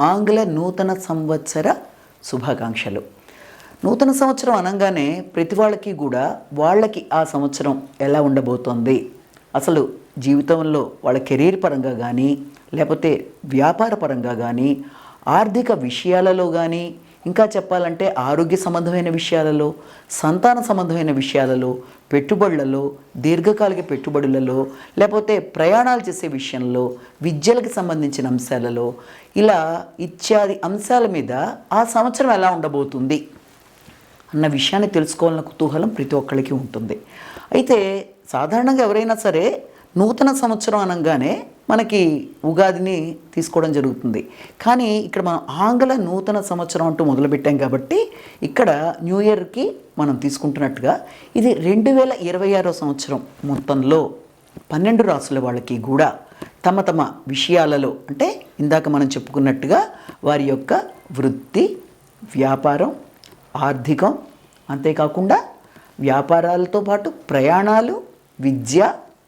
ఆంగ్ల నూతన సంవత్సర శుభాకాంక్షలు. నూతన సంవత్సరం అనగానే ప్రతి వాళ్ళకి కూడా వాళ్ళకి ఆ సంవత్సరం ఎలా ఉండబోతోంది? అసలు జీవితంలో వాళ్ళ కెరీర్ పరంగా కానీ లేకపోతే వ్యాపార పరంగా కానీ ఆర్థిక విషయాలలో కానీ ఇంకా చెప్పాలంటే ఆరోగ్య సంబంధమైన విషయాలలో సంతాన సంబంధమైన విషయాలలో పెట్టుబడులలో దీర్ఘకాలిక పెట్టుబడులలో లేకపోతే ప్రయాణాలు చేసే విషయంలో విద్యలకు సంబంధించిన అంశాలలో ఇలా ఇత్యాది అంశాల మీద ఆ సంవత్సరం ఎలా ఉండబోతుంది అన్న విషయాన్ని తెలుసుకోవాలన్న కుతూహలం ప్రతి ఒక్కరికి ఉంటుంది. అయితే సాధారణంగా ఎవరైనా సరే నూతన సంవత్సరం అనగానే మనకి ఉగాదిని తీసుకోవడం జరుగుతుంది. కానీ ఇక్కడ మనం ఆంగ్ల నూతన సంవత్సరం అంటూ మొదలుపెట్టాం కాబట్టి ఇక్కడ న్యూ ఇయర్కి మనం తీసుకుంటున్నట్టుగా ఇది రెండు వేల ఇరవై ఆరో సంవత్సరం మొత్తంలో పన్నెండు రాసుల వాళ్ళకి కూడా తమ తమ విషయాలలో అంటే ఇందాక మనం చెప్పుకున్నట్టుగా వారి యొక్క వృత్తి వ్యాపారం ఆర్థికం అంతేకాకుండా వ్యాపారాలతో పాటు ప్రయాణాలు విద్య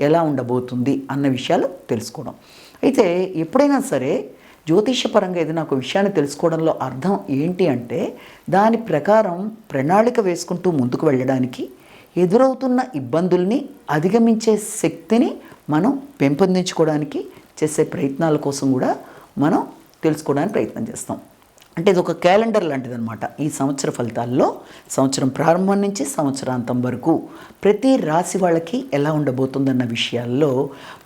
ఎలా ఉండబోతుంది అన్న విషయాలు తెలుసుకోవడం. అయితే ఎప్పుడైనా సరే జ్యోతిషపరంగా ఏదైనా ఒక విషయాన్ని తెలుసుకోవడంలో అర్థం ఏంటి అంటే దాని ప్రకారం ప్రణాళిక వేసుకుంటూ ముందుకు వెళ్ళడానికి ఎదురవుతున్న ఇబ్బందుల్ని అధిగమించే శక్తిని మనం పెంపొందించుకోవడానికి చేసే ప్రయత్నాల కోసం కూడా మనం తెలుసుకోవడానికి ప్రయత్నం చేస్తాం. అంటే ఇది ఒక క్యాలెండర్ లాంటిది అనమాట ఈ సంవత్సర ఫలితాల్లో సంవత్సరం ప్రారంభం నుంచి సంవత్సరాంతం వరకు ప్రతి రాశి వాళ్ళకి ఎలా ఉండబోతుందన్న విషయాల్లో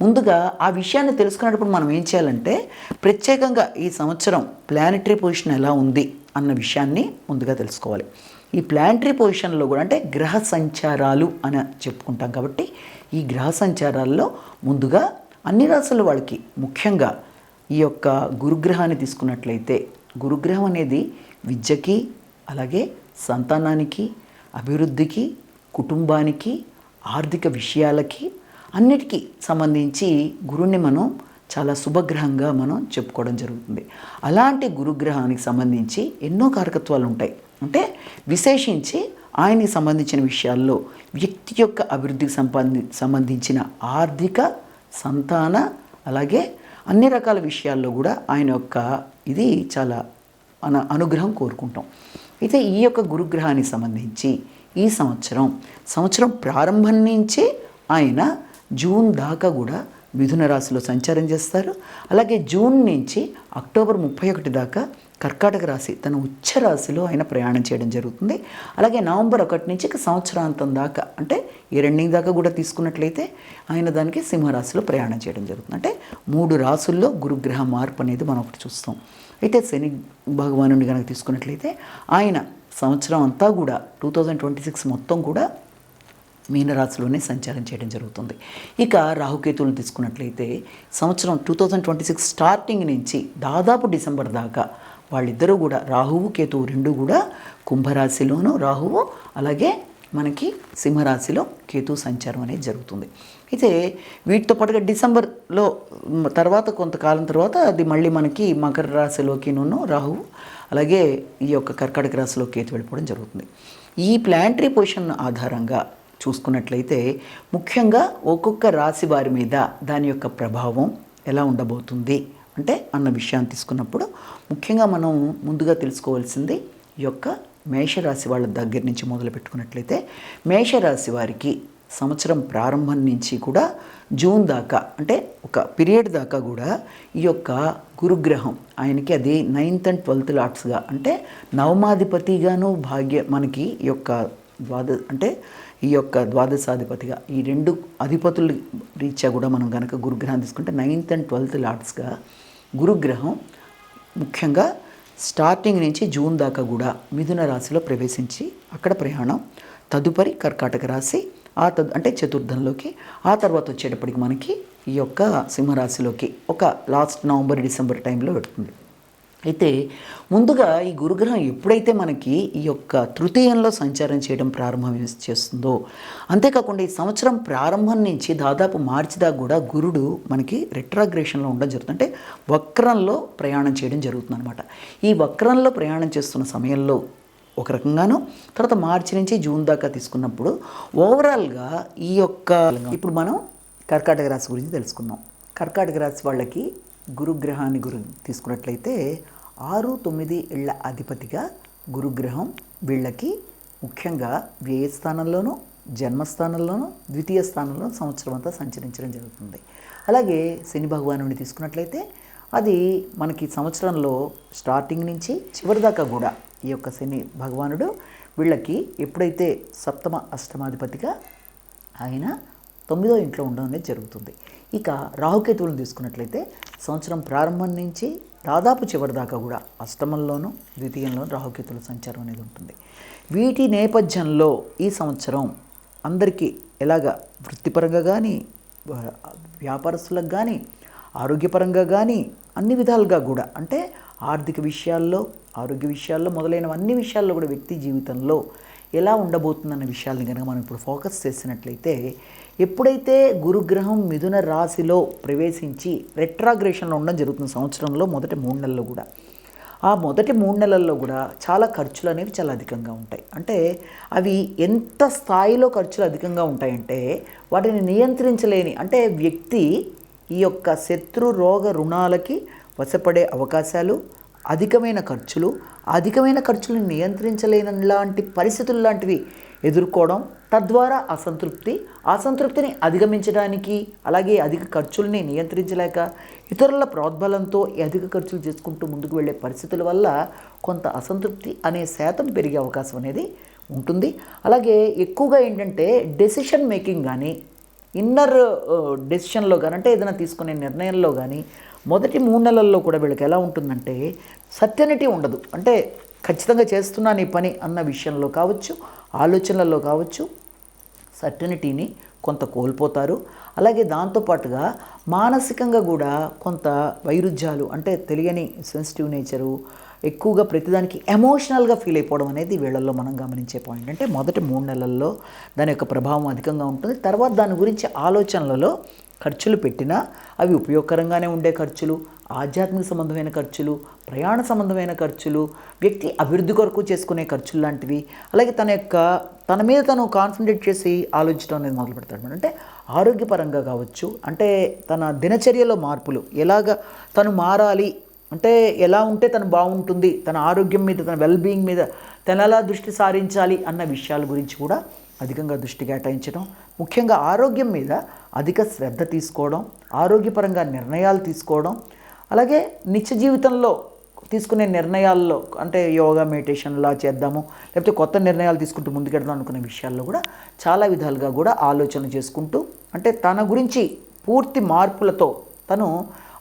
ముందుగా ఆ విషయాన్ని తెలుసుకునేటప్పుడు మనం ఏం చేయాలంటే ప్రత్యేకంగా ఈ సంవత్సరం ప్లానిటరీ పొజిషన్ ఎలా ఉంది అన్న విషయాన్ని ముందుగా తెలుసుకోవాలి. ఈ ప్లానటరీ పొజిషన్లో కూడా అంటే గ్రహ సంచారాలు అని చెప్పుకుంటాం కాబట్టి ఈ గ్రహ సంచారాల్లో ముందుగా అన్ని రాసుల వాళ్ళకి ముఖ్యంగా ఈ యొక్క గురుగ్రహాన్ని తీసుకున్నట్లయితే గురుగ్రహం అనేది విద్యకి అలాగే సంతానానికి అభివృద్ధికి కుటుంబానికి ఆర్థిక విషయాలకి అన్నిటికీ సంబంధించి గురువుని మనం చాలా శుభగ్రహంగా మనం చెప్పుకోవడం జరుగుతుంది. అలాంటి గురుగ్రహానికి సంబంధించి ఎన్నో కారకత్వాలు ఉంటాయి. అంటే విశేషించి ఆయనకి సంబంధించిన విషయాల్లో వ్యక్తి యొక్క అభివృద్ధికి సంబంధి సంబంధించిన ఆర్థిక సంతాన అలాగే అన్ని రకాల విషయాల్లో కూడా ఆయన యొక్క ఇది చాలా అన అనుగ్రహం కోరుకుంటాం. అయితే ఈ యొక్క గురుగ్రహానికి సంబంధించి ఈ సంవత్సరం సంవత్సరం ప్రారంభం నుంచే ఆయన జూన్ దాకా కూడా మిథున రాశిలో సంచారం చేస్తారు. అలాగే జూన్ నుంచి అక్టోబర్ ముప్పై ఒకటి దాకా కర్కాటక రాశి తన ఉచ్చ రాశిలో ఆయన ప్రయాణం చేయడం జరుగుతుంది. అలాగే నవంబర్ ఒకటి నుంచి సంవత్సరాంతం దాకా అంటే ఈ రెండింగ్ దాకా కూడా తీసుకున్నట్లయితే ఆయన దానికి సింహరాశిలో ప్రయాణం చేయడం జరుగుతుంది. అంటే మూడు రాసుల్లో గురుగ్రహ మార్పు అనేది మనం ఒకటి చూస్తాం. అయితే శని భగవానుని కనుక తీసుకున్నట్లయితే ఆయన సంవత్సరం అంతా కూడా టూ థౌజండ్ ట్వంటీ సిక్స్ మొత్తం కూడా మీనరాశిలోనే సంచారం చేయడం జరుగుతుంది. ఇక రాహుకేతువులు తీసుకున్నట్లయితే సంవత్సరం two thousand twenty six starting నుంచి దాదాపు డిసెంబర్ దాకా వాళ్ళిద్దరూ కూడా రాహువు కేతువు రెండు కూడా కుంభరాశిలోను రాహువు అలాగే మనకి సింహరాశిలో కేతు సంచారం అనేది జరుగుతుంది. అయితే వీటితో పాటుగా డిసెంబర్లో తర్వాత కొంతకాలం తర్వాత అది మళ్ళీ మనకి మకర రాశిలోకిను రాహువు అలాగే ఈ యొక్క కర్కాటక రాశిలో కేతు వెళ్ళిపోవడం జరుగుతుంది. ఈ ప్లాంటరీ పొజిషన్ ఆధారంగా చూసుకున్నట్లయితే ముఖ్యంగా ఒక్కొక్క రాశి వారి మీద దాని యొక్క ప్రభావం ఎలా ఉండబోతుంది అంటే అన్న విషయాన్ని తీసుకున్నప్పుడు ముఖ్యంగా మనం ముందుగా తెలుసుకోవాల్సింది ఈ యొక్క మేషరాశి వాళ్ళ దగ్గర నుంచి మొదలు పెట్టుకున్నట్లయితే మేషరాశి వారికి సంవత్సరం ప్రారంభం నుంచి కూడా జూన్ దాకా అంటే ఒక పీరియడ్ దాకా కూడా ఈ యొక్క గురుగ్రహం ఆయనకి అది నైన్త్ అండ్ ట్వెల్త్ లాట్స్గా అంటే నవమాధిపతిగాను భాగ్య మనకి ఈ యొక్క ద్వాద అంటే ఈ యొక్క ద్వాదశాధిపతిగా ఈ రెండు అధిపతుల రీత్యా కూడా మనం కనుక గురుగ్రహం తీసుకుంటే నైన్త్ అండ్ ట్వెల్త్ లాట్స్గా గురుగ్రహం ముఖ్యంగా స్టార్టింగ్ నుంచి జూన్ దాకా కూడా మిథున రాశిలో ప్రవేశించి అక్కడ ప్రయాణం తదుపరి కర్కాటక రాశి ఆ తదు అంటే చతుర్థంలోకి ఆ తర్వాత వచ్చేటప్పటికి మనకి ఈ యొక్క సింహరాశిలోకి ఒక లాస్ట్ నవంబర్ డిసెంబర్ టైంలో పెడుతుంది అయితే ముందుగా ఈ గురుగ్రహం ఎప్పుడైతే మనకి ఈ యొక్క తృతీయంలో సంచారం చేయడం ప్రారంభం చేస్తుందో అంతేకాకుండా ఈ సంవత్సరం ప్రారంభం నుంచి దాదాపు మార్చి దాకా కూడా గురుడు మనకి రెట్రాగ్రేషన్లో ఉండడం జరుగుతుంది. అంటే వక్రంలో ప్రయాణం చేయడం జరుగుతుంది అనమాట ఈ వక్రంలో ప్రయాణం చేస్తున్న సమయంలో ఒక రకంగాను తర్వాత మార్చి నుంచి జూన్ దాకా తీసుకున్నప్పుడు ఓవరాల్గా ఈ యొక్క ఇప్పుడు మనం కర్కాటక రాశి గురించి తెలుసుకుందాం. కర్కాటక రాశి వాళ్ళకి గురుగ్రహాన్ని గురు తీసుకున్నట్లయితే ఆరు తొమ్మిది ఇళ్ళ అధిపతిగా గురుగ్రహం వీళ్ళకి ముఖ్యంగా వ్యయస్థానంలోనూ జన్మస్థానంలోనూ ద్వితీయ స్థానంలో సంవత్సరం అంతా సంచరించడం జరుగుతుంది. అలాగే శని భగవానుడిని తీసుకున్నట్లయితే అది మనకి సంవత్సరంలో స్టార్టింగ్ నుంచి చివరి దాకా కూడా ఈ యొక్క శని భగవానుడు వీళ్ళకి ఎప్పుడైతే సప్తమ అష్టమాధిపతిగా ఆయన తొమ్మిదో ఇంట్లో ఉండడం అనేది జరుగుతుంది. ఇక రాహుకేతువులను తీసుకున్నట్లయితే సంవత్సరం ప్రారంభం నుంచి దాదాపు చివరి దాకా కూడా అష్టమంలోనూ ద్వితీయంలోనూ రాహుకేతుల సంచారం అనేది ఉంటుంది. వీటి నేపథ్యంలో ఈ సంవత్సరం అందరికీ ఎలాగ వృత్తిపరంగా కానీ వ్యాపారస్తులకు కానీ ఆరోగ్యపరంగా కానీ అన్ని విధాలుగా కూడా అంటే ఆర్థిక విషయాల్లో ఆరోగ్య విషయాల్లో మొదలైన అన్ని విషయాల్లో కూడా వ్యక్తి జీవితంలో ఎలా ఉండబోతుందన్న విషయాల్ని కనుక మనం ఇప్పుడు ఫోకస్ చేసినట్లయితే ఎప్పుడైతే గురుగ్రహం మిథున రాశిలో ప్రవేశించి రెట్రాగ్రేషన్లో ఉండడం జరుగుతుంది సంవత్సరంలో మొదటి మూడు నెలల్లో కూడా ఆ మొదటి మూడు నెలల్లో కూడా చాలా ఖర్చులు అనేవి చాలా అధికంగా ఉంటాయి. అంటే అవి ఎంత స్థాయిలో ఖర్చులు అధికంగా ఉంటాయంటే వాటిని నియంత్రించలేని అంటే వ్యక్తి ఈ యొక్క శత్రు రోగ రుణాలకి వశపడే అవకాశాలు అధికమైన ఖర్చులు అధికమైన ఖర్చులను నియంత్రించలేని లాంటి పరిస్థితులు లాంటివి ఎదుర్కోవడం తద్వారా అసంతృప్తి అసంతృప్తిని అధిగమించడానికి అలాగే అధిక ఖర్చుల్ని నియంత్రించలేక ఇతరుల ప్రోద్బలంతో అధిక ఖర్చులు చేసుకుంటూ ముందుకు వెళ్ళే పరిస్థితుల వల్ల కొంత అసంతృప్తి అనే శాతం పెరిగే అవకాశం అనేది ఉంటుంది. అలాగే ఎక్కువగా ఏంటంటే డెసిషన్ మేకింగ్ కానీ ఇన్నర్ డెసిషన్లో కానీ అంటే ఏదైనా తీసుకునే నిర్ణయంలో కానీ మొదటి మూడు నెలల్లో కూడా వీళ్ళకి ఎలా ఉంటుందంటే సత్యనిటీ ఉండదు. అంటే ఖచ్చితంగా చేస్తున్నాను ఈ పని అన్న విషయంలో కావచ్చు ఆలోచనలలో కావచ్చు సర్టనిటీని కొంత కోల్పోతారు. అలాగే దాంతోపాటుగా మానసికంగా కూడా కొంత వైరుధ్యాలు అంటే తెలియని సెన్సిటివ్ నేచరు ఎక్కువగా ప్రతిదానికి ఎమోషనల్గా ఫీల్ అయిపోవడం అనేది వీళ్ళల్లో మనం గమనించే పాయింట్ అంటే మొదటి మూడు నెలల్లో దాని యొక్క ప్రభావం అధికంగా ఉంటుంది. తర్వాత దాని గురించి ఆలోచనలలో ఖర్చులు పెట్టినా అవి ఉపయోగకరంగానే ఉండే ఖర్చులు ఆధ్యాత్మిక సంబంధమైన ఖర్చులు ప్రయాణ సంబంధమైన ఖర్చులు వ్యక్తి అభివృద్ధి కొరకు చేసుకునే ఖర్చులు లాంటివి అలాగే తన యొక్క తన మీద తను కాన్సన్ట్రేట్ చేసి ఆలోచించడం అనేది మొదలు పెడతాడు అంటే ఆరోగ్యపరంగా కావచ్చు అంటే తన దినచర్యలో మార్పులు ఎలాగ తను మారాలి అంటే ఎలా ఉంటే తను బాగుంటుంది తన ఆరోగ్యం మీద తన వెల్బీయింగ్ మీద తను ఎలా దృష్టి సారించాలి అన్న విషయాల గురించి కూడా అధికంగా దృష్టి కేటాయించడం ముఖ్యంగా ఆరోగ్యం మీద అధిక శ్రద్ధ తీసుకోవడం ఆరోగ్యపరంగా నిర్ణయాలు తీసుకోవడం అలాగే నిత్య జీవితంలో తీసుకునే నిర్ణయాల్లో అంటే యోగా మెడిటేషన్లా చేద్దాము లేకపోతే కొత్త నిర్ణయాలు తీసుకుంటూ ముందుకెడదాం అనుకునే విషయాల్లో కూడా చాలా విధాలుగా కూడా ఆలోచన చేసుకుంటూ అంటే తన గురించి పూర్తి మార్పులతో తను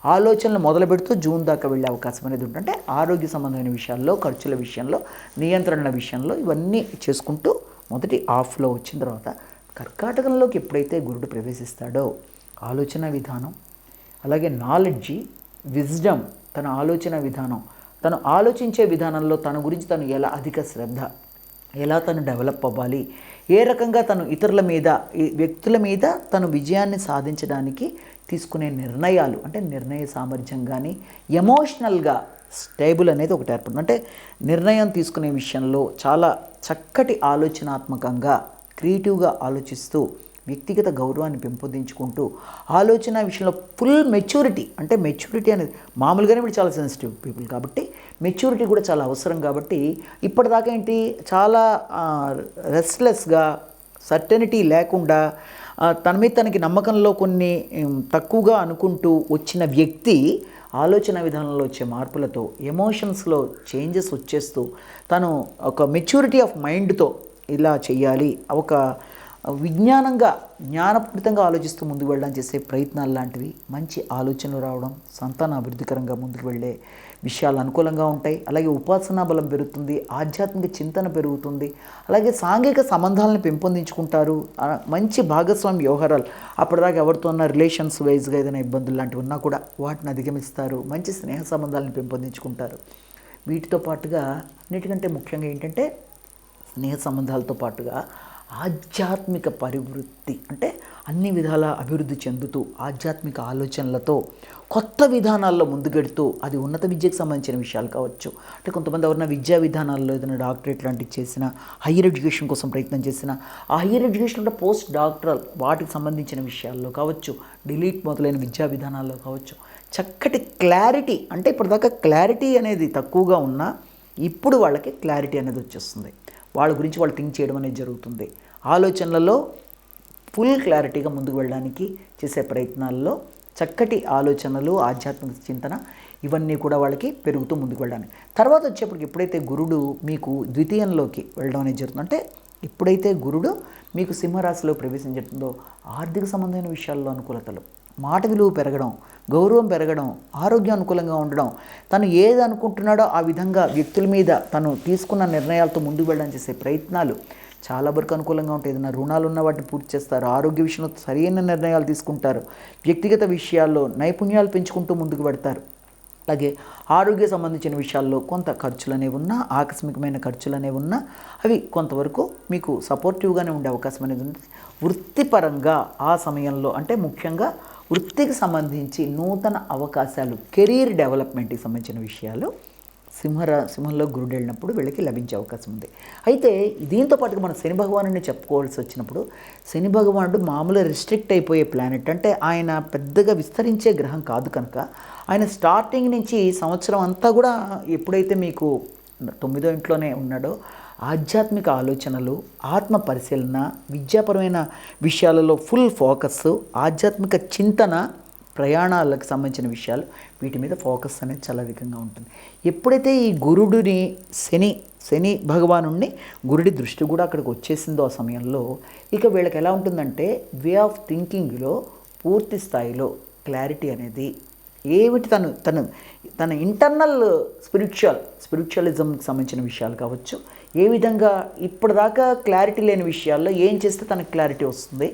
ఆలోచనలు మొదలు పెడుతూ జూన్ దాకా వెళ్ళే అవకాశం అనేది ఉంటుంది అంటే ఆరోగ్య సంబంధమైన విషయాల్లో ఖర్చుల విషయంలో నియంత్రణల విషయంలో ఇవన్నీ చేసుకుంటూ మొదటి ఆఫ్లో వచ్చిన తర్వాత కర్కాటకంలోకి ఎప్పుడైతే గురుడు ప్రవేశిస్తాడో ఆలోచన విధానం అలాగే నాలెడ్జి విజ్డమ్ తన ఆలోచన విధానం తను ఆలోచించే విధానంలో తన గురించి తను ఎలా అధిక శ్రద్ధ ఎలా తను డెవలప్ అవ్వాలి ఏ రకంగా తను ఇతరుల మీద వ్యక్తుల మీద తను విజయాన్ని సాధించడానికి తీసుకునే నిర్ణయాలు అంటే నిర్ణయ సామర్థ్యం కానీ ఎమోషనల్గా స్టేబుల్ అనేది ఒకటి ఏర్పడుతుంది అంటే నిర్ణయం తీసుకునే విషయంలో చాలా చక్కటి ఆలోచనాత్మకంగా క్రియేటివ్గా ఆలోచిస్తూ వ్యక్తిగత గౌరవాన్ని పెంపొందించుకుంటూ ఆలోచన విషయంలో ఫుల్ మెచ్యూరిటీ అంటే మెచ్యూరిటీ అనేది మామూలుగానే వీళ్ళు చాలా సెన్సిటివ్ పీపుల్ కాబట్టి మెచ్యూరిటీ కూడా చాలా అవసరం కాబట్టి ఇప్పటిదాకా ఏంటి చాలా రెస్ట్లెస్గా సర్టెనిటీ లేకుండా తన మీద తనకి నమ్మకంలో కొన్ని తక్కువగా అనుకుంటూ వచ్చిన వ్యక్తి ఆలోచన విధానంలో వచ్చే మార్పులతో ఎమోషన్స్లో చేంజెస్ వచ్చేస్తూ తను ఒక మెచ్యూరిటీ ఆఫ్ మైండ్తో ఇలా చేయాలి. ఒక విజ్ఞానంగా జ్ఞానపూరితంగా ఆలోచిస్తూ ముందుకు వెళ్ళడం చేసే ప్రయత్నాలు లాంటివి మంచి ఆలోచనలు రావడం సంతాన అభివృద్ధికరంగా ముందుకు వెళ్ళే విషయాలు అనుకూలంగా ఉంటాయి. అలాగే ఉపాసనా బలం పెరుగుతుంది ఆధ్యాత్మిక చింతన పెరుగుతుంది అలాగే సాంఘిక సంబంధాలను పెంపొందించుకుంటారు. మంచి భాగస్వామి వ్యవహారాలు అప్పటిదాకా ఎవరితో ఉన్న రిలేషన్స్ వైజ్గా ఏదైనా ఇబ్బందులు లాంటివి ఉన్నా కూడా వాటిని అధిగమిస్తారు. మంచి స్నేహ సంబంధాలను పెంపొందించుకుంటారు. వీటితో పాటుగా అన్నిటికంటే ముఖ్యంగా ఏంటంటే స్నేహ సంబంధాలతో పాటుగా ఆధ్యాత్మిక పరివృత్తి అంటే అన్ని విధాల అభివృద్ధి చెందుతూ ఆధ్యాత్మిక ఆలోచనలతో కొత్త విధానాల్లో ముందుకెడుతూ అది ఉన్నత విద్యకు సంబంధించిన విషయాలు కావచ్చు. అంటే కొంతమంది ఎవరైనా విద్యా విధానాల్లో ఏదైనా డాక్టరేట్ లాంటివి చేసిన హయ్యర్ ఎడ్యుకేషన్ కోసం ప్రయత్నం చేసిన ఆ హయ్యర్ ఎడ్యుకేషన్ అంటే పోస్ట్ డాక్టరల్ వాటికి సంబంధించిన విషయాల్లో కావచ్చు డిలీట్ మొదలైన విద్యా విధానాల్లో కావచ్చు. చక్కటి క్లారిటీ అంటే ఇప్పటిదాకా క్లారిటీ అనేది తక్కువగా ఉన్నా ఇప్పుడు వాళ్ళకి క్లారిటీ అనేది వచ్చేస్తుంది. వాళ్ళ గురించి వాళ్ళు థింక్ చేయడం అనేది జరుగుతుంది. ఆలోచనలలో ఫుల్ క్లారిటీగా ముందుకు వెళ్ళడానికి చేసే ప్రయత్నాల్లో చక్కటి ఆలోచనలు ఆధ్యాత్మిక చింతన ఇవన్నీ కూడా వాళ్ళకి పెరుగుతూ ముందుకు వెళ్ళడానికి. తర్వాత వచ్చేప్పటికి ఎప్పుడైతే గురుడు మీకు ద్వితీయంలోకి వెళ్ళడం అనేది జరుగుతుంది అంటే ఎప్పుడైతే గురుడు మీకు సింహరాశిలో ప్రవేశించడంతో ఆర్థిక సంబంధమైన విషయాల్లో అనుకూలతలు మాట విలువ పెరగడం గౌరవం పెరగడం ఆరోగ్యం అనుకూలంగా ఉండడం తను ఏది అనుకుంటున్నాడో ఆ విధంగా వ్యక్తుల మీద తను తీసుకున్న నిర్ణయాలతో ముందుకు వెళ్ళడం చేసే ప్రయత్నాలు చాలా వరకు అనుకూలంగా ఉంటాయి. ఏదైనా రుణాలు ఉన్న వాటిని పూర్తి చేస్తారు ఆరోగ్య విషయంలో సరైన నిర్ణయాలు తీసుకుంటారు వ్యక్తిగత విషయాల్లో నైపుణ్యాలు పెంచుకుంటూ ముందుకు పెడతారు అలాగే ఆరోగ్య సంబంధించిన విషయాల్లో కొంత ఖర్చులు అనేవి ఉన్నా ఆకస్మికమైన ఖర్చులు అనేవి ఉన్నా అవి కొంతవరకు మీకు సపోర్టివ్గానే ఉండే అవకాశం అనేది ఉంది. వృత్తిపరంగా ఆ సమయంలో అంటే ముఖ్యంగా వృత్తికి సంబంధించి నూతన అవకాశాలు కెరీర్ డెవలప్మెంట్కి సంబంధించిన విషయాలు సింహర సింహంలో గురుడు వెళ్ళినప్పుడు వీళ్ళకి లభించే అవకాశం ఉంది. అయితే దీంతో పాటుగా మనం శని భగవానుని చెప్పుకోవాల్సి వచ్చినప్పుడు శని భగవానుడు మామూలు రిస్ట్రిక్ట్ అయిపోయే ప్లానెట్ అంటే ఆయన పెద్దగా విస్తరించే గ్రహం కాదు కనుక ఆయన స్టార్టింగ్ నుంచి సంవత్సరం అంతా కూడా ఎప్పుడైతే మీకు తొమ్మిదో ఇంట్లోనే ఉన్నాడో ఆధ్యాత్మిక ఆలోచనలు ఆత్మ పరిశీలన విద్యాపరమైన విషయాలలో ఫుల్ ఫోకస్ ఆధ్యాత్మిక చింతన ప్రయాణాలకు సంబంధించిన విషయాలు వీటి మీద ఫోకస్ అనేది చాలా అధికంగా ఉంటుంది. ఎప్పుడైతే ఈ గురుడిని శని శని భగవాను గురుడి దృష్టి కూడా అక్కడికి వచ్చేసిందో ఆ సమయంలో ఇక వీళ్ళకి ఎలా ఉంటుందంటే వే ఆఫ్ థింకింగ్లో పూర్తి స్థాయిలో క్లారిటీ అనేది ఏమిటి తను తను తన ఇంటర్నల్ స్పిరిచువల్ స్పిరిచువలిజంకి సంబంధించిన విషయాలు కావచ్చు ఏ విధంగా ఇప్పటిదాకా క్లారిటీ లేని విషయాల్లో ఏం చేస్తే తనకు క్లారిటీ వస్తుంది?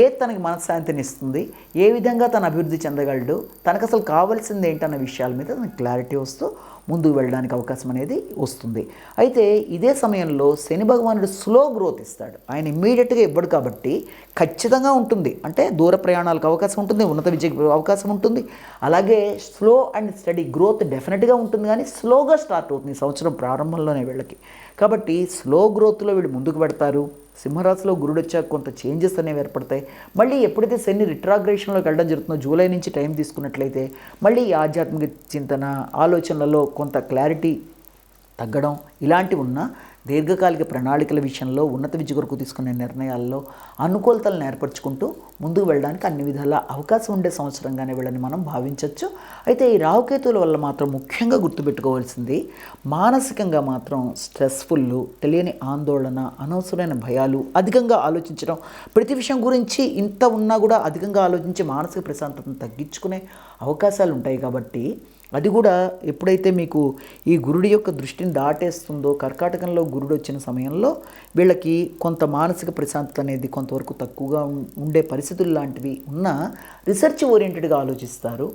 ఏది తనకి మనశ్శాంతిని ఇస్తుంది? ఏ విధంగా తను అభివృద్ధి చెందగలడు? తనకు అసలు కావాల్సింది ఏంటన్న విషయాల మీద తనకు క్లారిటీ వస్తూ ముందుకు వెళ్ళడానికి అవకాశం అనేది వస్తుంది. అయితే ఇదే సమయంలో శని భగవానుడు స్లో గ్రోత్ ఇస్తాడు. ఆయన ఇమ్మీడియట్గా ఇవ్వడు కాబట్టి ఖచ్చితంగా ఉంటుంది. అంటే దూర ప్రయాణాలకు అవకాశం ఉంటుంది ఉన్నత విద్యకు అవకాశం ఉంటుంది. అలాగే స్లో అండ్ స్టడీ గ్రోత్ డెఫినెట్గా ఉంటుంది కానీ స్లోగా స్టార్ట్ అవుతుంది ఈ సంవత్సరం ప్రారంభంలోనే వీళ్ళకి. కాబట్టి స్లో గ్రోత్లో వీడు ముందుకు పెడతారు. సింహరాశిలో గురుడు వచ్చాక కొంత చేంజెస్ అనేవి ఏర్పడతాయి. మళ్ళీ ఎప్పుడైతే శని రిట్రాగ్రేషన్లోకి వెళ్ళడం జరుగుతుందో జూలై నుంచి టైం తీసుకున్నట్లయితే మళ్ళీ ఆధ్యాత్మిక చింతన ఆలోచనలలో కొంత క్లారిటీ తగ్గడం ఇలాంటివి ఉన్న దీర్ఘకాలిక ప్రణాళికల విషయంలో ఉన్నత విద్య కొరకు తీసుకునే నిర్ణయాల్లో అనుకూలతలను ఏర్పరచుకుంటూ ముందుకు వెళ్ళడానికి అన్ని విధాల అవకాశం ఉండే సంవత్సరంగానే వీళ్ళని మనం భావించవచ్చు అయితే ఈ రాహుకేతువుల వల్ల మాత్రం ముఖ్యంగా గుర్తుపెట్టుకోవాల్సింది మానసికంగా మాత్రం స్ట్రెస్ఫుల్ తెలియని ఆందోళన అనవసరమైన భయాలు అధికంగా ఆలోచించడం ప్రతి విషయం గురించి ఇంత ఉన్నా కూడా అధికంగా ఆలోచించి మానసిక ప్రశాంతతను తగ్గించుకునే అవకాశాలు ఉంటాయి కాబట్టి అది కూడా ఎప్పుడైతే మీకు ఈ గురుడి యొక్క దృష్టిని దాటేస్తుందో కర్కాటకంలో గురుడు వచ్చిన సమయంలో వీళ్ళకి కొంత మానసిక ప్రశాంతత అనేది కొంతవరకు తక్కువగా ఉండే పరిస్థితులు లాంటివి ఉన్న రీసెర్చ్ ఓరియంటెడ్గా ఆలోచిస్తారు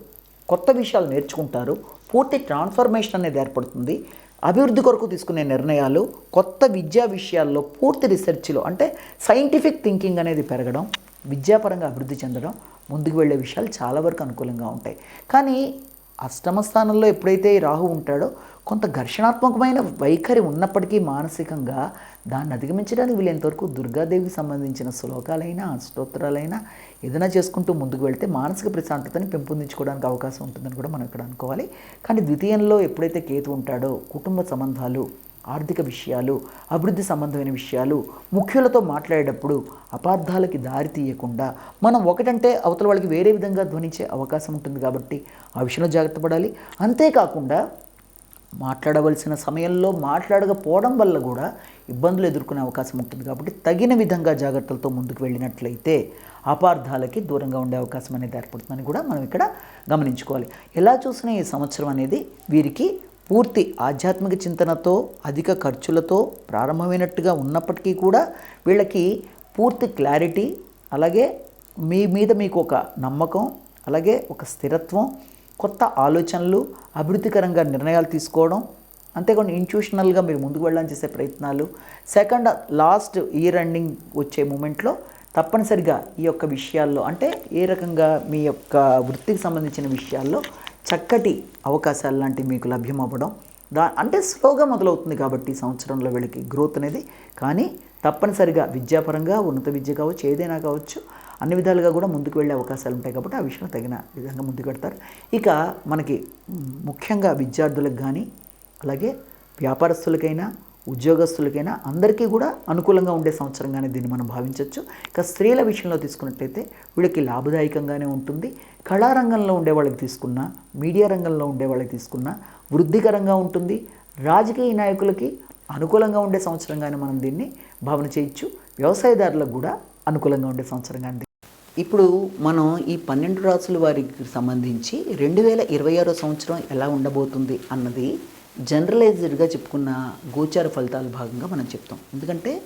కొత్త విషయాలు నేర్చుకుంటారు పూర్తి ట్రాన్స్ఫర్మేషన్ అనేది ఏర్పడుతుంది అభివృద్ధి కొరకు తీసుకునే నిర్ణయాలు కొత్త విద్యా విషయాల్లో పూర్తి రీసెర్చ్లో అంటే సైంటిఫిక్ థింకింగ్ అనేది పెరగడం విద్యాపరంగా అభివృద్ధి చెందడం ముందుకు వెళ్ళే విషయాలు చాలా వరకు అనుకూలంగా ఉంటాయి. కానీ అష్టమ స్థానంలో ఎప్పుడైతే రాహు ఉంటాడో కొంత ఘర్షణాత్మకమైన వైఖరి ఉన్నప్పటికీ మానసికంగా దాన్ని అధిగమించడానికి వీళ్ళంతవరకు దుర్గాదేవికి సంబంధించిన శ్లోకాలైనా స్తోత్రాలైనా ఏదైనా చేసుకుంటూ ముందుకు వెళ్తే మానసిక ప్రశాంతతని పెంపొందించుకోవడానికి అవకాశం ఉంటుందని కూడా మనం ఇక్కడ అనుకోవాలి. కానీ ద్వితీయంలో ఎప్పుడైతే కేతు ఉంటాడో కుటుంబ సంబంధాలు ఆర్థిక విషయాలు అభివృద్ధి సంబంధమైన విషయాలు ముఖ్యులతో మాట్లాడేటప్పుడు అపార్థాలకి దారి తీయకుండా మనం ఒకటంటే అవతల వాళ్ళకి వేరే విధంగా ధ్వనించే అవకాశం ఉంటుంది కాబట్టి ఆ విషయంలో జాగ్రత్త పడాలి. అంతేకాకుండా మాట్లాడవలసిన సమయంలో మాట్లాడకపోవడం వల్ల కూడా ఇబ్బందులు ఎదుర్కొనే అవకాశం ఉంటుంది కాబట్టి తగిన విధంగా జాగ్రత్తలతో ముందుకు వెళ్ళినట్లయితే అపార్థాలకి దూరంగా ఉండే అవకాశం అనేది ఏర్పడుతుందని కూడా మనం ఇక్కడ గమనించుకోవాలి. ఎలా చూసినా ఈ సంవత్సరం అనేది వీరికి పూర్తి ఆధ్యాత్మిక చింతనతో అధిక ఖర్చులతో ప్రారంభమైనట్టుగా ఉన్నప్పటికీ కూడా వీళ్ళకి పూర్తి క్లారిటీ అలాగే మీ మీద మీకు ఒక నమ్మకం అలాగే ఒక స్థిరత్వం కొత్త ఆలోచనలు అభివృద్ధికరంగా నిర్ణయాలు తీసుకోవడం అంతేకాకుండా ఇంట్యూషనల్గా మీరు ముందుకు వెళ్ళాలని చేసే ప్రయత్నాలు. సెకండ్ లాస్ట్ ఇయర్ ఎండింగ్ వచ్చే మూమెంట్లో తప్పనిసరిగా ఈ యొక్క విషయాల్లో అంటే ఏ రకంగా మీ యొక్క వృత్తికి సంబంధించిన విషయాల్లో చక్కటి అవకాశాలు లాంటివి మీకు లభ్యమవ్వడం దా అంటే స్లోగా మొదలవుతుంది కాబట్టి సంవత్సరంలో వీళ్ళకి గ్రోత్ అనేది. కానీ తప్పనిసరిగా విద్యాపరంగా ఉన్నత విద్య కావచ్చు ఏదైనా కావచ్చు అన్ని విధాలుగా కూడా ముందుకు వెళ్ళే అవకాశాలు ఉంటాయి కాబట్టి ఆ విషయంలో తగిన విధంగా ముందుకు పెడతారు ఇక మనకి ముఖ్యంగా విద్యార్థులకు కానీ అలాగే వ్యాపారస్తులకైనా ఉద్యోగస్తులకైనా అందరికీ కూడా అనుకూలంగా ఉండే సంవత్సరంగానే దీన్ని మనం భావించవచ్చు ఇక స్త్రీల విషయంలో తీసుకున్నట్లయితే వీళ్ళకి లాభదాయకంగానే ఉంటుంది. కళారంగంలో ఉండే వాళ్ళకి తీసుకున్నా మీడియా రంగంలో ఉండే వాళ్ళకి తీసుకున్నా వృద్ధికరంగా ఉంటుంది. రాజకీయ నాయకులకి అనుకూలంగా ఉండే సంవత్సరంగానే మనం దీన్ని భావన చేయొచ్చు. వ్యవసాయదారులకు కూడా అనుకూలంగా ఉండే సంవత్సరంగానే ఇప్పుడు మనం ఈ పన్నెండు రాసుల వారికి సంబంధించి రెండు వేల ఇరవై ఆరో సంవత్సరం ఎలా ఉండబోతుంది అన్నది జనరలైజ్డ్గా చెప్పుకున్న గోచార ఫలితాల భాగంగా మనం చెప్తాం. ఎందుకంటే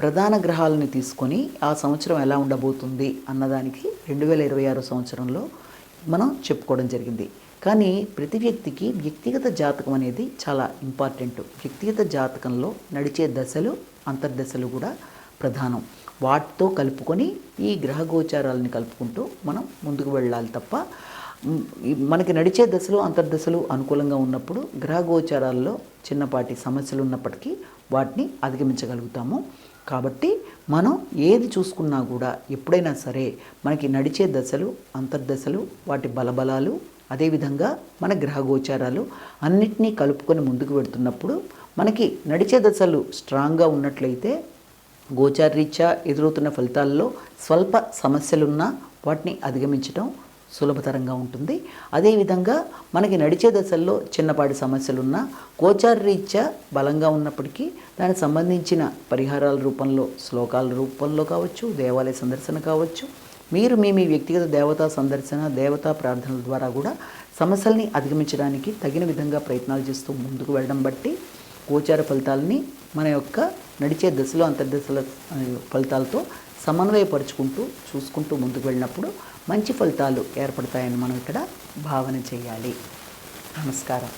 ప్రధాన గ్రహాలని తీసుకొని ఆ సంవత్సరం ఎలా ఉండబోతుంది అన్నదానికి రెండు వేల ఇరవై ఆరు సంవత్సరంలో మనం చెప్పుకోవడం జరిగింది. కానీ ప్రతి వ్యక్తికి వ్యక్తిగత జాతకం అనేది చాలా ఇంపార్టెంట్. వ్యక్తిగత జాతకంలో నడిచే దశలు అంతర్దశలు కూడా ప్రధానం. వాటితో కలుపుకొని ఈ గ్రహ గోచారాలని కలుపుకుంటూ మనం ముందుకు వెళ్ళాలి తప్ప మనకి నడిచే దశలు అంతర్దశలు అనుకూలంగా ఉన్నప్పుడు గ్రహ గోచారాల్లో చిన్నపాటి సమస్యలు ఉన్నప్పటికీ వాటిని అధిగమించగలుగుతాము. కాబట్టి మనం ఏది చూసుకున్నా కూడా ఎప్పుడైనా సరే మనకి నడిచే దశలు అంతర్దశలు వాటి బలబలాలు అదేవిధంగా మన గ్రహ గోచారాలు అన్నిటినీ కలుపుకొని ముందుకు వెడుతున్నప్పుడు మనకి నడిచే దశలు స్ట్రాంగ్గా ఉన్నట్లయితే గోచారీత్యా ఎదురవుతున్న ఫలితాల్లో స్వల్ప సమస్యలున్నా వాటిని అధిగమించడం సులభతరంగా ఉంటుంది. అదేవిధంగా మనకి నడిచే దశల్లో చిన్నపాటి సమస్యలున్నా గోచారరీత్యా బలంగా ఉన్నప్పటికీ దానికి సంబంధించిన పరిహారాల రూపంలో శ్లోకాల రూపంలో కావచ్చు దేవాలయ సందర్శన కావచ్చు మీరు మీ మీ వ్యక్తిగత దేవతా సందర్శన దేవతా ప్రార్థనల ద్వారా కూడా సమస్యల్ని అధిగమించడానికి తగిన విధంగా ప్రయత్నాలు చేస్తూ ముందుకు వెళ్ళడం బట్టి గోచార ఫలితాలని మన యొక్క నడిచే దశలో అంతర్దశల ఫలితాలతో సమన్వయపరుచుకుంటూ చూసుకుంటూ ముందుకు వెళ్ళినప్పుడు మంచి ఫలితాలు ఏర్పడతాయని మనం ఇక్కడ భావన చేయాలి. నమస్కారం.